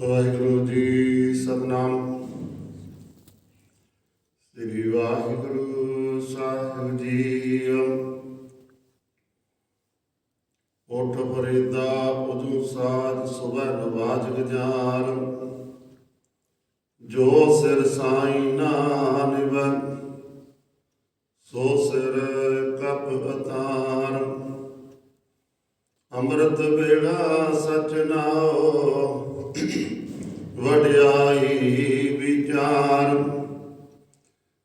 ਵਾਹਿਗੁਰੂ ਜੀ ਸਤਨਾਮ। ਸ੍ਰੀ ਵਾਹਿਗੁਰੂ ਸਾਹਿਬ ਜੀ ਉਠ ਫਰੀਦਾ ਉਜੂ ਸਾਜ ਸੁਬਹ ਨਵਾਜ ਗਜਾਰ ਜੋ ਸਿਰ ਸਾਈ ਨਾ ਨਿਵੈ, ਸੋ ਸਿਰ ਕਪ ਅਤਾਰ। ਅੰਮ੍ਰਿਤ ਵੇਲਾ ਸਚ ਨਾਉ ਵਡਿਆਈ ਵਿਚਾਰ।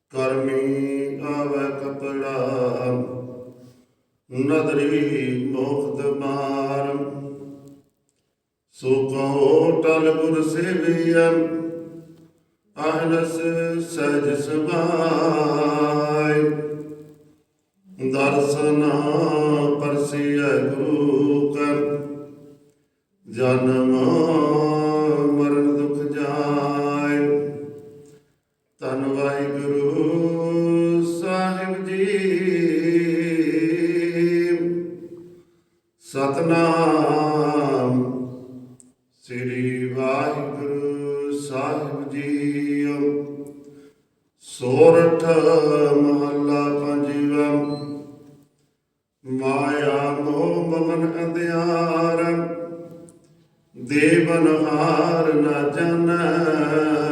ਕਰਮੀ ਆਵੇ ਕਪੜਾ। ਨਦਰੀ ਮੁਖਤ ਮਾਰ। ਸੋ ਕਹੋ ਟਲ ਗੁਰ ਸੇਵੀਐ। ਆਹਨਸ ਸਹਿਜ ਸਮਾਇ ਦਰਸ਼ਨ ਪਰਸਿਐ ਗੁਰੂ ਕਰ ਜਨਮ ਤਨ ਵਾਹਿਗੁਰੂ ਸਾਹਿਬ ਜੀ। ਸਤਨਾਮ ਸ੍ਰੀ ਵਾਹਿਗੁਰੂ ਸਾਹਿਬ ਜੀ ਸੋਰਠ ਮਹੱਲਾ ਪੰਜਵਾ। ਮਾਇਆ ਮੋਹ ਮਨ ਅੰਧਿਆਰ। ਦੇਵਨ ਹਾਰ ਨ ਜਾਣੈ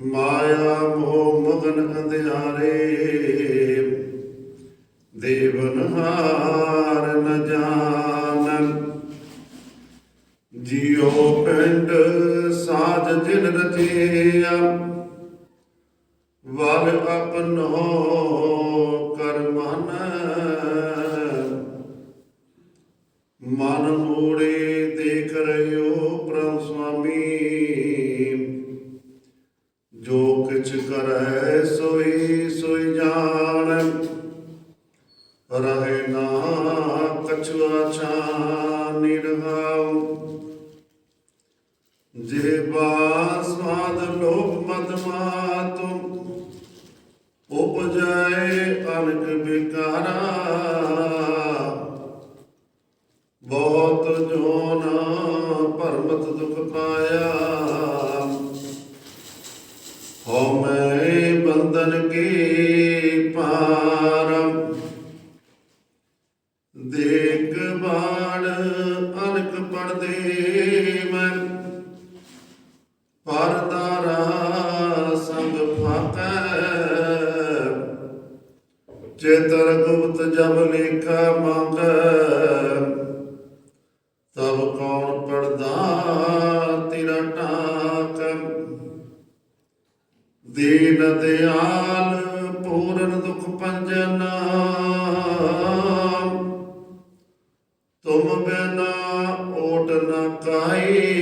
ਮਾਇਆ ਮੋਹ ਮਗਨ ਅੰਧਿਆਰੇ, ਦੇਵਨ ਹਾਰ ਨ ਜਾਣਨ। ਜਿਉ ਪਿੰਡ ਸਾਜ ਜਿਨ ਰਚਿਆ, ਵਲ ਆਪਨੋ ਕਰੈ ਸੋਈ ਸੋਈ ਜਾਣ। ਰਹੇ ਨਾ ਕਛੁਆ ਛਾਨਿ ਰਹਾਉ ਜੇ ਬਾਸਵਾਦ ਲੋਭ ਮਦ ਮਾਤੁ, ਉਪਜੈ ਅਨਕ ਵਿਕਾਰਾ। ਬਹੁਤ ਜੋਨ ਭਰਮਤ ਦੁਖ ਪਾਇਆ। ਮੈਂ ਬੰਧਨ ਕੀ ਪਾਰ ਦੇਖ ਬਾਣ ਅਨਕ ਪੜਦੇ ਮੈਂ। ਪਰਦਾਰਾ ਸੰਗ ਫਾਕੈ। ਚੇਤਰ ਗੁਪਤ ਜਬ ਲੇਖਾ ਮੰਗੈ। ਤਬ ਕੌਣ ਪੜਦਾ ਤੇਰਾ ਟਾਕ। ਦੀਨ ਦਿਆਲ ਪੰਜਨ ਤੁਮ ਬਿਨਾ ਓਟ ਨ ਕਾਈ